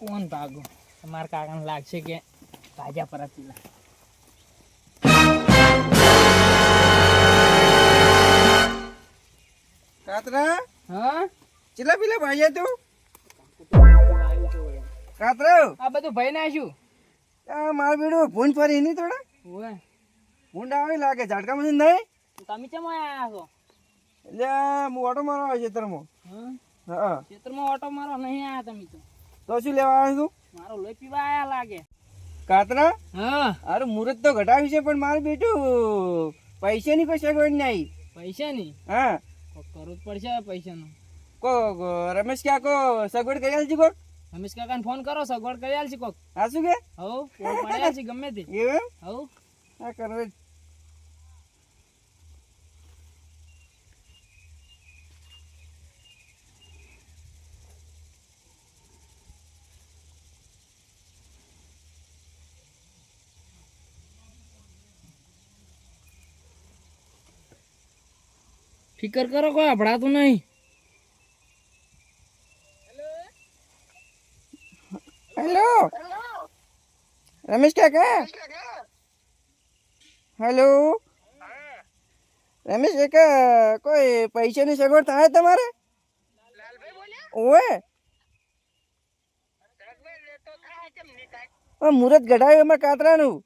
કોણ ભાગો. તમારા કાકાને લાગશે કે ભાજા પર પેલા કાતરા? હા? ચેટલા પીલા ભાઈ તું? કાતરા? આ બધું ભાઈ નાખ્યું આ માર બેડું ભૂંડ ફરી નહીં થોડા ઓય ભૂંડ આવે લાગે ઝાટકા મને નહીં? તમે કેમ આયા છો? એટલે હું ઓટો મારવા આવ્યો ખેતરમાં. હા? હા. ખેતરમાં ઓટો મારવા નહીં આયા તમે તો? તો શું લેવા આવ્યો તું? મારો લોહી પીવા આયા લાગે. કાતરા? હા. અરે મુહૂર્ત તો ઘટાવ્યું છે પણ મારું બેટું પૈસાની કોઈ સગવડ નહીં. પૈસા ની હા કરવું જ પડશે પૈસાનું. કો રમેશ ક્યાં કો સગવડ કરી આલજી કોક? રમેશ કાકાને ફોન કરો સગવડ કરી આલજી કોક. હા શું કે? હવ ફોન પડ્યા છે ગમે તે. એવું હવ હા કરો ફિકર કરો કોઈ અભડાતું નહીં. હેલો? રમેશ કાકા? હેલો? રમેશ કાકા કોઈ પૈસાની સગવડ થાય તમારે? ઓએ મુહૂર્ત ઘટાયું એમાં કાતરાનું.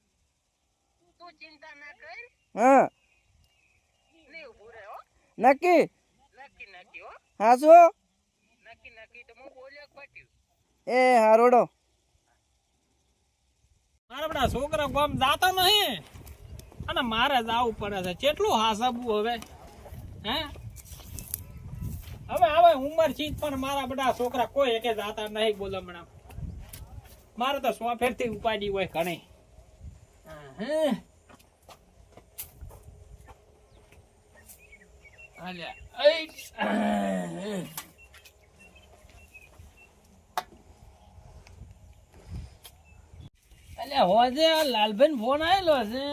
હા. નક્કી? હા. શું એ હારોડો મારા બધા છોકરા ગામ જાતા નહીં. અને મારે જવું પડે છે. કેટલું હાસબવું હવે? હે? હવે હવે ઉંમર છે પણ મારા બધા છોકરા કોઈ એકે જાતા નહીં બોલો હમણાં મારે તો સો ફેરથી ઉપાડી હોય ઘણી. હે. અલ્યા હોજે આ લાલભાઈ ફોન આવેલો છે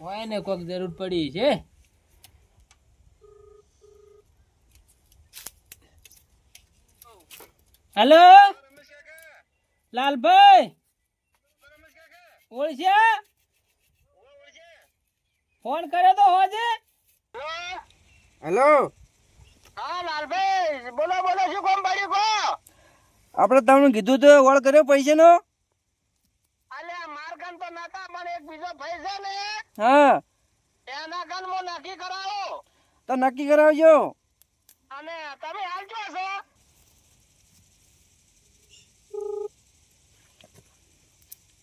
હોય ને કોક જરૂર પડી છે. હેલો લાલભાઈ ઓળખ્યા? ફોન કર્યો તો હોજે હેલો. હા લાલભાઈ બોલો બોલો શું કામ પડ્યું કો આપણે તમને કીધું તો વળ કર્યો પૈસાનો? અલ્યા માર કાન તો નાતા પણ એક બીજો ભાઈ છે ને હા. એના કાન મો નક્કી કરાવો. તો નક્કી કરાવજો. અને તમે હાલ છો છો?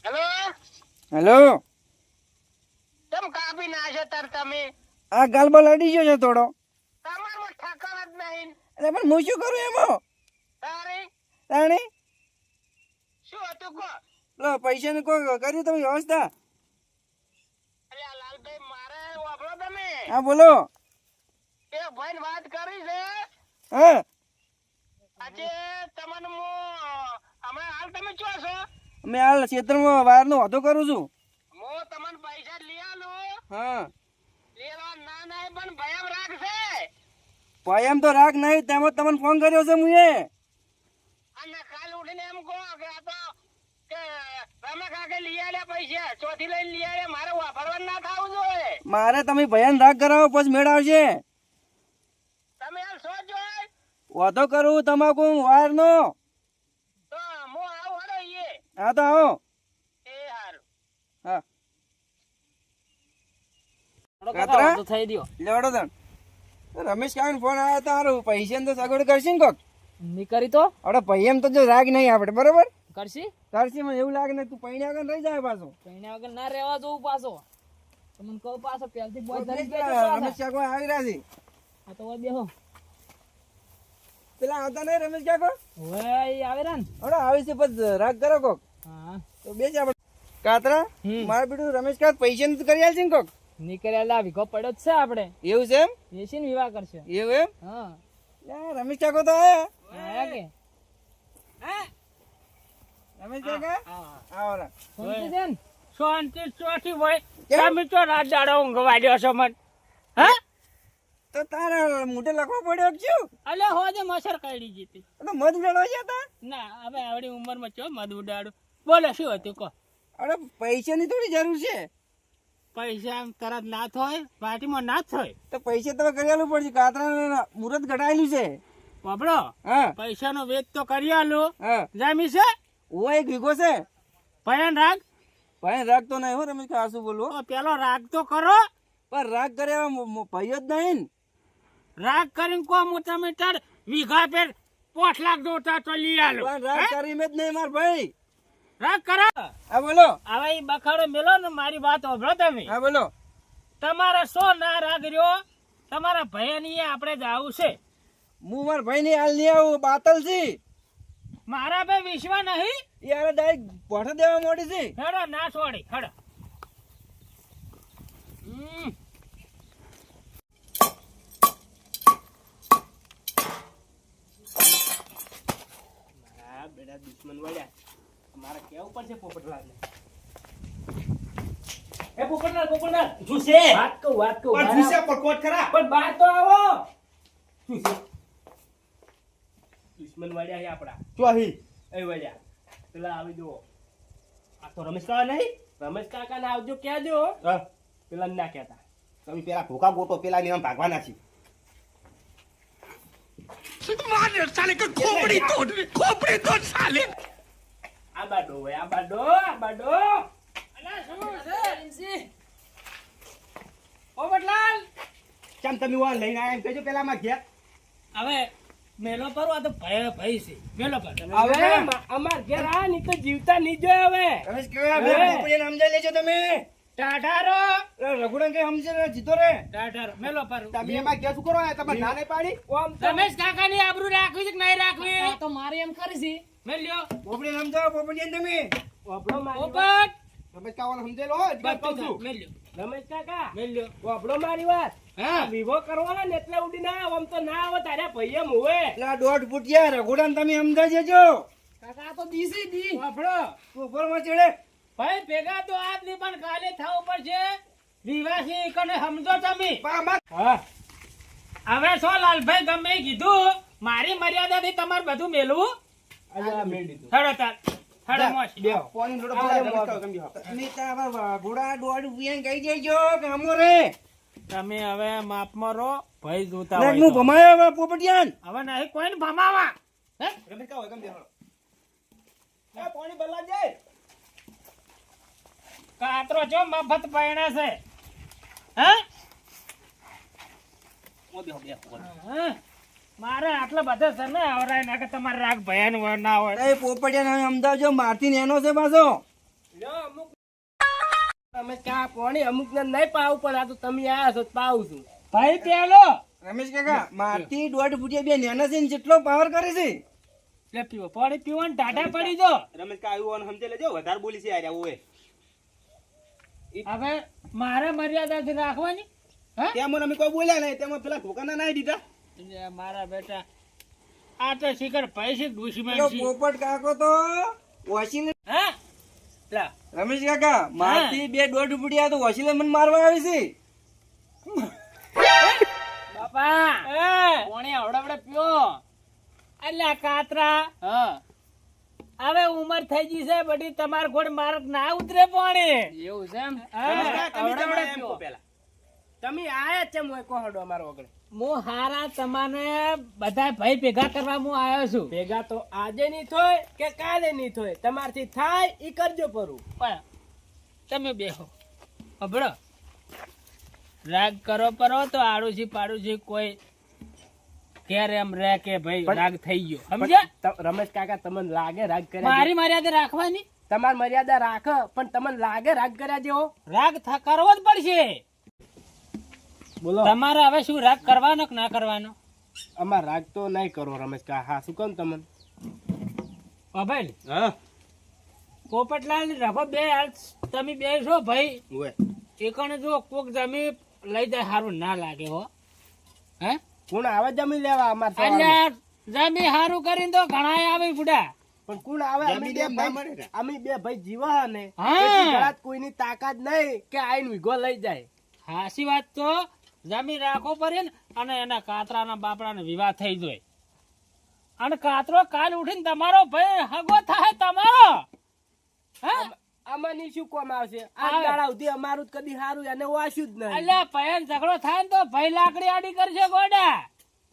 હેલો? હેલો. કેમ કાપી નાખો તાર તમે? આ ગાલબાલ લડી ગયો છે થોડો. તમારમાં ઠાકર જ નહીં. અરે પણ હું શું કરું એમાં? તારે? તાણી? શું હતું કો લો પૈસાનું કોઈ કર્યું તમે વ્યવસ્થા? અલ્યા લાલભાઈ મારે વાપરો તમે. હા બોલો. એ ભાઈ વાત કરી છે. હા? આજે તમને હું હમણાં હાલ તમે છો છો? મેં હાલ ક્ષેત્રમાં વાયરનો વાતો કરું છું હું તમને પૈસા લઈ આલું હા. ના એમ તો રાગ નહીં તેમાં તમને ફોન કર્યો છે મુએ. અને કાલ ઉઠીને એમ કહો કે આ તો કે તમે કાકે લઈ આલ્યા પૈસા ચોથી લઈને લઈ આલ્યા મારે વાપરવા ના થાવું જોઈએ. મારે તમે ભયાન રાગ કરાવો પછી મેળ આવશે. તમે હાલ સો જોઈ વાતો કરું તમાકુ વાયરનો તો હું આવું હડો ઈએ હા તો આવો. એ હારું. હા. કાતરા? થઈ દ્યો. લેવડો તણ રમેશ કાકા ફોન આવ્યો તો સારું પૈસા તો સગવડ કરશે ને કોક? ની કરી તો? આપણે એમ તો જો રાગ નહીં આપણે બરોબર? કરશી? કરશી મને એવું લાગે ને તું પૈણા આગળ રહી જાય પાછો. વગર ના રહેવા જવું પાછો. તમને કહું પાછો પહેલથી બોય ધરી ગયો રમેશ કાકો આવી રહ્યા છે. આ તો હવે બેહો. પેલા આવતા નહીં રમેશ કાકો? આવે ને? આવી છે પછી રાગ કરો કોક. હા. તો બે આપણે કાતરા. મારા બેટું રમેશ કાકા પૈસા નથી કરી આલશે ને કોક? નીકળ્યા લા વિઘો પડ્યો જ છે આપણે. એવું છે એમ? એસી ને વિવાહ કરશે. એવું એમ? હા. રમેશ કાકો તો આયા. આયા કે? રમેશ કાકા? આવો રા. શાંતિ છે ને? શાંતિ ચોથી હોય. તમે તો રાત દાડો ઊંઘવા દ્યો છો મન. હા? તો તારા મોઢે લખવો પડ્યો કે શું? અલ્યા હોજે મસર કાઢી જીતી. તો મધ ગયા હતા? ના હવે આવડી ઉંમરમાં ચો મધ ઉડાડું. બોલે શું હતું કહો? અરે પૈસાની થોડી જરૂર છે. પૈસા તરત ના થાય પાર્ટીમાં ના થાય તો પૈસા તમે કરેલું પડશે કાતરા મુરત ઘટાયેલું છે. વાપરો. પૈસા પૈસાનો વેચ તો કરી આલો. જામી છે? ઓ એક વીઘો છે. પયન રાગ? ભાઈ રાગ તો નહીં હો રમેશ શું બોલવો પેલો રાગ તો કરો. પણ રાગ કરે ભાઈઓ જ નહીં રાગ કરીને કો મોટા મીટર વીઘા પેર પોઠ લાખ દોતા તો લઈ આલો. રાગ? કરી મેં જ નહીં માર ભાઈ. રાગ કરો. હા બોલો. હવે ઈ બખાડો મેલો ને મારી વાત સાંભળો તમે. હા બોલો. તમારા સો ના રાગ રહ્યો? તમારા ભયની આપણે જ છે. હું મારા ભાઈ ને હાલ નહીં આવું બાતલ છે મારા બે વિશ્વા નહીં? યાર ડાયરેક્ટ ભોટ દેવા મોડી છે. હેડો ના છોડી હેડો. બેડા દુશ્મન વળ્યા. મારે કેવું પડશે પોપટલાલને? એ પોપટલાલ પોપટલાલ શું છે વાત કહું વાત કહું. પણ છે પણ ખરા. પણ બહાર તો આવો. શું છે દુશ્મન વાળ્યા છે આપડા ચોહી એ વાળ્યા. પેલા આવી જુઓ. આ તો રમેશ કાકા નહીં. રમેશ કાકા ને આવજો કહેજો. હા. પેલા ના કહેતા. તમે પેલા ધોકા ગોટો પેલા ને ભાગવાના છે. આ તોડ હોય આ બાડો આ બાડો અલા શું છે? પોપટલાલ ચમ તમે વાં લઈને આયા કેજો પેલા માં ઘેર. હવે મેલો પર આ તો ભય ભય છે. મેલો પર. હવે અમાર ઘેર આ ની તો જીવતા નહીં જોય હવે. રમેશ કેવા. ભાઈ સમજાઈ લેજો તમે. ટાઢારો રઘુડા કઈ સમજે જીતો રે. ટાઢારો મેલો પારું. તમે એમાં કે શું કરો તમે તમારે ના નહીં પાડી? ઓમ રમેશ કાકા ની આબરૂ રાખવી છે કે નહીં રાખવી? તો મારે એમ કરી છે. મેલ્યો પોપડીને સમજાવો પોપડીને તમે. પોપટ રમેશ કાકાને સમજેલો હોય જ વાત કહું બધું છું. મેલ્યો રમેશ કાકા. મેલ્યો વાપડો મારી વાત. હા. વિવો કરવાનો ને એટલે ઉડી ના આમ તો ના આવે તારે ભૈયા મુવે. પેલા દોઢ ફૂટિયા રઘુડન તમે સમજાઈ દેજો કાકા આ તો દીસી દી. વાપરો ઉપરમાં ચડે. ભાઈ ભેગા તો આજની પણ કાલે થવું પડશે. વિવાસી કને સમજો તમે? હવે શું લાલભાઈ ગમે કીધું મારી મર્યાદાથી તમારે બધું મેલવું. તમે હવે ભાઈ જોતા હું ભમાયો હવે પોપટિયાન. હવે નહીં કોઈને ભમાવા? પાણી બદલા જાય. કાતરો જો મફત પૈણા છે. હે. મારે આટલા બધા છે ને આવરાય ના કે તમારે રાગ ભયાન હોય ના હોય. એ પોપટિયાન હવે સમજાવજો મારથી નેનો છે પાછો. અમુક તમે કાકા પાણી અમુક ને નહીં પાવું પણ આ તો તમે આયા છો તો પાવું છું. ભાઈ પેલો રમેશ કાકા. મારથી દોઢ ફૂટિયા બે નેના છે ને જેટલો પાવર કરે છે. લે પીવો. પાણી પીવાનું ટાટા પડી જો રમેશ કાકા એવું સમજે સમજી લેજો વધારે બોલી છે યાર ઓએ હવે મારે મર્યાદાથી રાખવાની? હે? તેમાં અમે કોઈ બોલ્યા નહીં. તેમાં પેલા ધોકાના નાઈ દીધા. મારા બેટા આ તો શિખર પૈસે દુશ્મન છે. પોપટ કાકો તો વસીલે હે? લા રમેશ કાકા મારથી બે દોઢ ફૂટિયા તો વસીલે મને મારવા આવી છે. બાપા એ પાણી આવડે પીઓ અલ્યા કાતરા. હા. હવે ઉમર થઈ ગઈ છે બધી તમાર ઘોડ મારક ના ઉતરે પાણી. એવું છે એમ? હા. રમેશ કાકા, તમે આવડે જમાડો આવડે એમ પીઓ. કહો. પેલા. તમે આયા છે મોય કોહડો અમારો વગર હું હારા તમને બધા ભાઈ ભેગા કરવા હું આવ્યો છું. ભેગા તો આજે નહીં થોય કે કાલે નહીં થોય. તમારથી થાય ઈ કરજો પરું. પણ તમે બેહો. અભળો રાગ કરો પરો તો આડુસી પાડુસી કોઈ ઘેર એમ રહે કે ભાઈ રાગ થઈ ગયો. સમજ્યા? રમેશ કાકા તમને લાગે રાગ કર્યા મારી મર્યાદા રાખવાની? તમારી મર્યાદા રાખ પણ તમને લાગે રાગ કર્યા જેવો? રાગ કરવો જ પડશે. બોલો. તમારે હવે શું રાગ કરવાનો કે ના કરવાનો? અમાર રાગ તો નહીં કરો રમેશ કા હા શું કહું તમને? અભય હા. પોપટલાલ ને બે તમે બે છો ભાઈ. એકણ જો કોક જમી લઈ જાય સારું ના લાગે હો. હે? કોણ આવે જમી લેવા અમાર અલ્યા જમી સારું કરીને તો ઘણા આવે બુડા પણ કોણ આવે? અમે બે ભાઈ અમે બે ભાઈ જીવા ને હા. કોઈની તાકાત નહીં કે આઈને વિગો લઈ જાય. હાસી વાત તો. જમીન રાખો પડે ને અને એના કાતરાના બાપડાને વિવાહ થઈ જાય. અને કાતરો કાલ ઉઠીને તમારો ભાઈ હગો થાય તમારો. હે? આમાંની શું કોમ આવશે? આ. દાડા સુધી અમારું કદી સારું અને વાસ્યું જ નહીં. એટલે ભયન ઝઘડો થાય ને તો ભય લાકડી આડી કરશે ગોડા.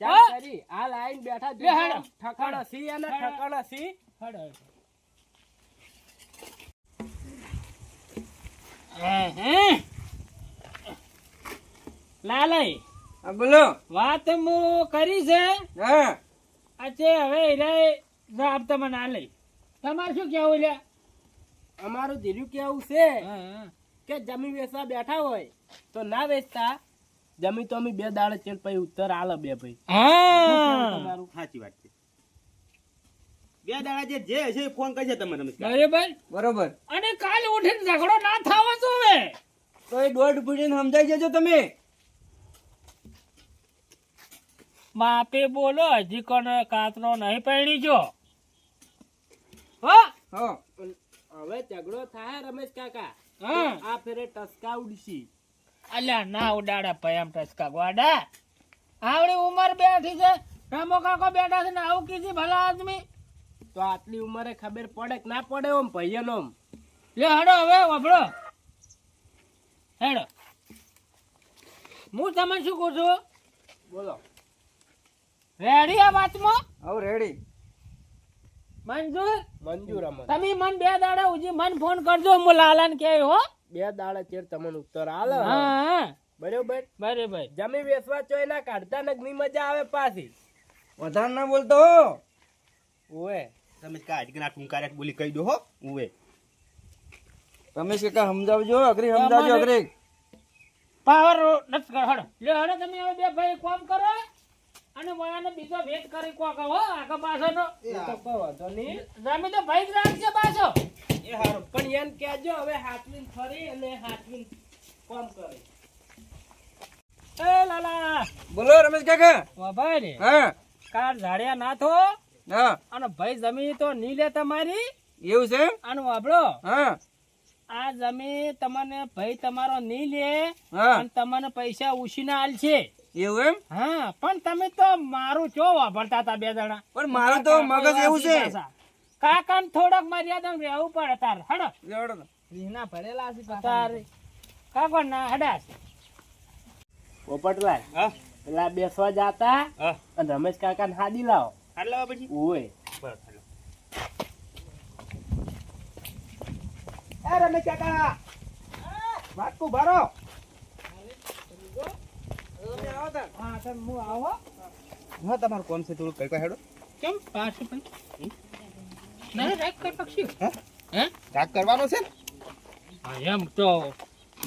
ચાલ હા? કરી આ લાઈન બેઠા ઠકાણા સી અને ઠકાણા સી. લાલય બોલો. વાત હું કરી છે? હા. આજે હવે જવાબ તમને આ લઈ. તમારે શું કેવું લ્યા અમારું ધીર્યું કેવું છે. કે જમીન વેચવા બેઠા હોય તો ના વેચતા? જમીન તો અમે બે દાડે ચેડ પછી ઉત્તર આલે બે ભાઈ તમારું? સાચી વાત છે. બે દાડા જે જે હશે ફોન કરશે તમે રમેશભાઈ બરાબર બરોબર. અને કાલ ઉઠીને ઝઘડો ના થવા જોવે તો એ દોઢ ફૂટીને સમજાઈ જજો તમે. માપે બોલો હજી કોને કાતરો નહીં પડી જો. હો. હા. હવે ઝઘડો થાય રમેશ કાકા. હા. આ ફેરે ટસકા ઉડશી. અલ્યા ના ઉડાડા પયામ ટસકા. ગોડા આવડી ઉંમર બેઠી છે. રામો કાકો બેઠા છે ને આવું કીધી ભલા આદમી. તો આટલી ઉંમરે ખબર પડે કે ના પડે ઓમ ભાઈઓનો ઓમ. લે હડો હવે વભળો હેડો. હું તમને શું કહું છું? બોલો. રેડી આ વાતમાં? હવે રેડી. મંજૂર મંજૂર અમન તમે મન બે દાડા ઉજી મન ફોન કરજો હું લાલન કે હો. બે દાડા ચેર તમને ઉત્તર આલ. હા. બરોબર? બરોબર. જમી વેસવા ચોય ના કાઢતા નગની મજા આવે પાછી. વધાર ના બોલતો ઓએ તમે કાઢ કે ના ટૂંકારે બોલી કહી દો હો. ઉવે. રમેશ કાકા સમજાવજો અઘરી સમજાવજો અઘરી. પાવર નથી કર હડો. લે હડો તમે હવે બે ભાઈ કોમ કરો. અને મોયાને બીજો વેટ કરી કોક હો આખો પાછળનો. એ તો કોઈ વાંધો નહીં. જમી તો ભાઈ જ રાખશે પાછો. એ હારું પણ એમ કહેજો હવે હાથવીન ફરી અને હાથવીન કોમ કરે. એ લાલા. બોલો રમેશ કાકા. વાભાઈ ને હા. કાર ઝાડિયા ના થો. હા. અને ભાઈ જમીન તો નહીં લે તમારી. એવું છે? અને વાપડો હા. આ જમીન તમને ભાઈ તમારો નહીં લે. હા. અને તમને પૈસા ઉછીના આલ છે એવું એમ? હા પણ તમે તો મારું ચો વાપરતા હતા બે જણા? પણ મારું તો મગજ એવું છે. કાકા ને થોડોક મર્યાદા રહેવું પડે તાર હડો. લેવડો રીના ભરેલા છે તાર. કાકો ના હડા પોપટલાલ હા. પેલા બેસવા જાતા અને રમેશ કાકા ને હાદી લાવો. હાલ લાવો પછી? ઓય બસ રમેશ કાકા વાટકું ભરો. હા તમારું કોમ છે થોડું કઈ કઈ હેડો? કેમ? પાછું પણ. ના રાખ કર પક્ષી હે? રાગ કરવાનો છે હા, એમ તો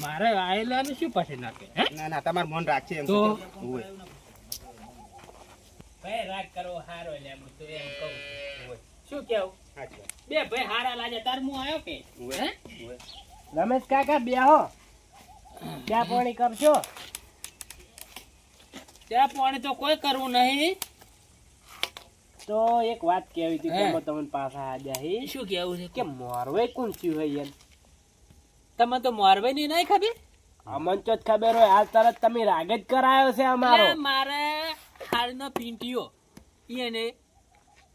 મારે આયેલા ને શું પછી નાખે? હે? ના ના તમારું મન રાખશે એમ તો? ઉવે ભાઈ રાગ કરવો હારો એટલે એમ તો એમ કહું શું કેવું? બે ભાઈ હારા લાગે તાર હું આવ્યો કે? હે? રમેશ કાકા બેહો. ચા પાણી કરશો? ત્યાં પાણી તો કોઈ કરવું નહીં. તો એક વાત કેવી હતી કે તમને પાછા આજા હી શું કેવું છે? કે મોરવે કોણ થયું હોય એમ તમે તો મોરવે ની નહીં ખબર? અમન તો જ ખબર હોય આ તરત તમે રાગ જ કરાયો છે અમારો. મારે હાલનો પિંટીઓ એને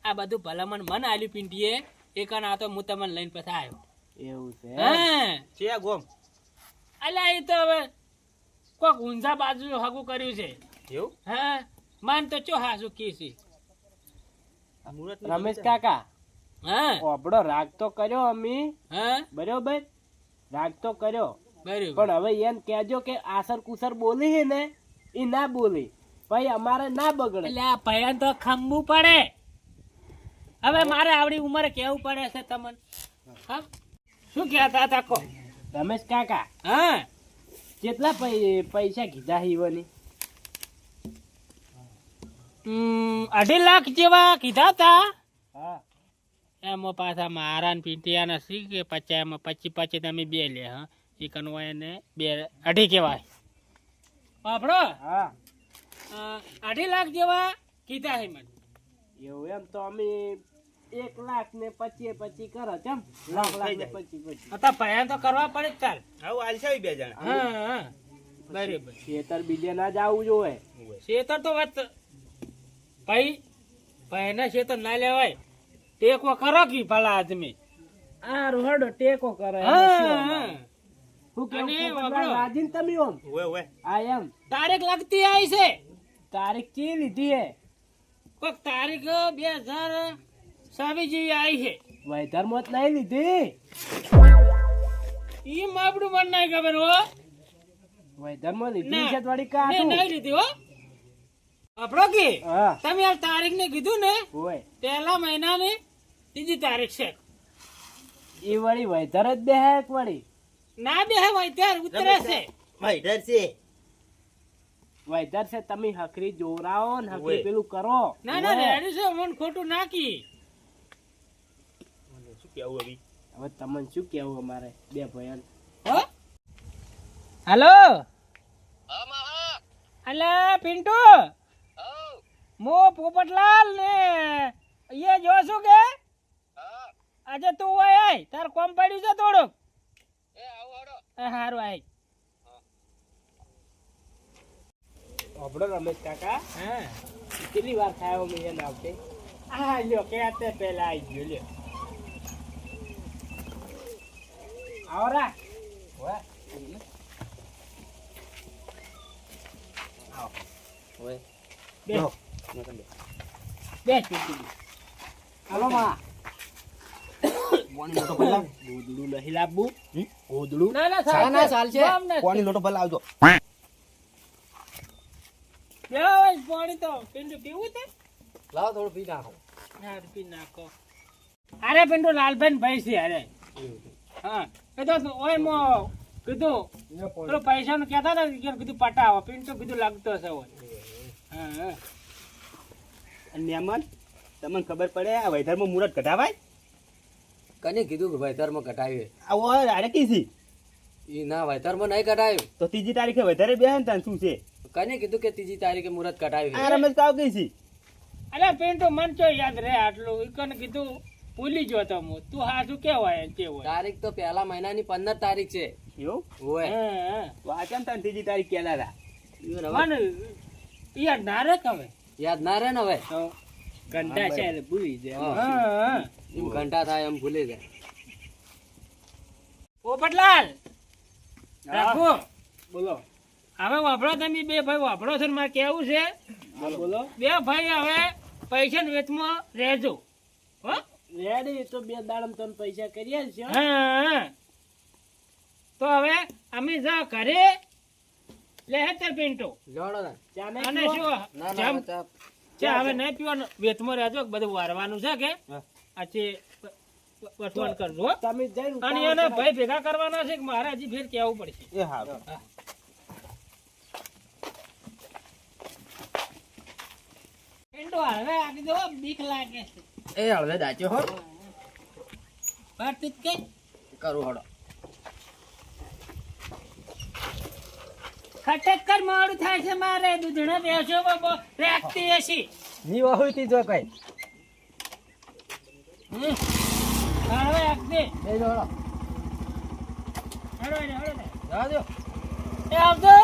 આ બધું ભલામણ મન આલ્યું પિંટીએ એ કણ આ તો હું તમને લઈને પછી આવ્યો. એવું છે? હા. છે ગોમ. અલ્યા એ તો હવે કોક ઊંઝા બાજુ હગું કર્યું છે. એવું? હા માન તો ચો હાસુ કી છે આ મુહૂર્ત રમેશ કાકા હા. રાગ તો કર્યો અમી. હા. બરોબર? રાગ તો કર્યો. બરાબર. પણ હવે એમ કેજો કે આસર કુસર બોલી ને એ ના બોલી. ભાઈ અમારે ના બગડે. એટલે આ ભયાન તો ખંભું પડે. હવે મારે આવડી ઉંમરે કેવું પડે છે તમને? હા? શું કહેતા હતા કો? રમેશ કાકા હા. કેટલા પૈસા કીધા હીવાની અઢી લાખ જેવા કીધા હતા હા. એમાં પાછા મારા ને પીંટિયા નથી કે પચાસ એમાં પચી પચી તમે બે લે હા. એ કનવા ને બે અઢી કહેવાય બાપડો હા. અઢી લાખ જેવા કીધા હે મને. એવું એમ તો અમે એક લાખ ને પચીએ પચી કરો ચમ લાખ લાખ ને પચી પચી. હતા ભયાન તો કરવા પડે જ ચાલ આવું આલશે બે જણા. હા હા. બરાબર. ખેતર બીજે ના જવું જોઈએ. ખેતર તો વાત ભાઈ ભાઈને શેતર ના લેવાય. ટેકો કરો કી ભલા આદમી? આ રોહડો ટેકો કરે હું વાપરો. તમે ઓમ? ઓય ઓય. આ એમ. તારીખ લગતી આવી છે. તારીખ કી લીધી હે કોઈક તારીખ બે હજાર સાવી જેવી આવી છે. વૈધર મોત નહીં લીધી? ઈ માબડું પણ નહીં ખબર હો. વૈધરમાં લીધી. છે થોડી મેં નહીં લીધી હો. આપણો કે? તમે આ તારીખ ને કીધું ને હોય. મહિના ની ત્રીજી તારીખ છે. એ વળી વૈધર જ બે હે વળી? ના બે ત્યારે ઉતરે છે. વૈધર છે. વૈધર છે તમે હકરી જોરાઓ ને હકરી પેલું કરો. ના ના રેડી છે મન ખોટું નાખી. શું કેવું હવે હવે તમને શું કેવું અમારે બે ભયન હેલો? હેલો અલે પિન્ટુ? મો પોપટલાલ ને. એ જો શું કે આજે તું હોય આય. તાર કોમ પડ્યું છે થોડુંક? એ હારું આય. આપણો રમેશ કાકા. હા. કેટલી વાર થાય મેં એને આવતે? આ લ્યો કે આતે પેલા આવી ગયો લ્યો. આવરા બે. લો. બે હાલો માં ગોદડું નહીં લાવવું? ગોદડું ના ના ના, ના, ચાલશે. કોની લોટો ભલા આવજો પાણી તો પિન્ટુ પીવું છે લાવો થોડું પી નાખો હા પી નાખો અરે પિન્ટુ લાલભાઈ ભાઈ છે અરે હા એ તો ઓય મો કીધું પેલો પૈસા નું કેતા હતા કીધું પટાવો પિન્ટુ કીધું લાગતો હશે હા હા અને મહેમાન તમને ખબર પડે આ વૈધર્મ મુહૂર્ત કઢાવાય? કને કીધું કે વૈતરમાં કટાવ્યું આ ઓય આરે કીધી? એ ના વૈધર્મ નહીં કટાયું તો ત્રીજી તારીખે વધારે બે ને શું છે? કને કીધું કે ત્રીજી તારીખે મુહૂર્ત કટાવ્યું આ રમેશ કાવ કઈ છે? અરે તો મન ચો યાદ રહે આટલું. ઈકન કીધું ભૂલી ગયો તો હું. તું હાજુ કેવાય તે હોય. તારીખ તો પહેલા મહિનાની પંદર તારીખ છે. એવું? હોય. હા, હા. વાંચન તને ત્રીજી તારીખ કેલા હતા હવે યાદ ના રે કવે યાદ ના રહે ને હવે? ઘંટા છે એટલે ભૂલી જાય. એમ ઘંટા થાય એમ ભૂલી જાય. પોપટલાલ! રાખો. બોલો. હવે વાપરો તમે બે ભાઈ વાપરો છો મારે કેવું છે? બોલો. બે ભાઈ હવે પૈસા વેચમાં રહેજો. હો? રેડી તો બે દાડમ તમે પૈસા કરીએ છીએ હા. તો હવે અમે જા ઘરે લે હેતર પિન્ટો. નહીં અને શું? જેમ. ચા હવે નહીં પીવાનું. વેચમાં રહેજો બધું વારવાનું છે કે? આ છે વટવાણ કરજો તમે જઈને અને એને ભાઈ ભેગા કરવાના છે કે મારે હજી ફેર કેવું પડશે? એ હા. પિન્ટો હવે આગળ જો બીક લાગે એ હળવે દાચ્યો હો. ભારતીત કે કરું હળો. ખટક્કર મોડું થાય છે મારે. દૂધણો બેસો બાબો. રાખતી હશી. ની વાહુય તી જો કઈ. હવે આપજે એ જોડો હળો હળો ને. જાજો. એ આવજો.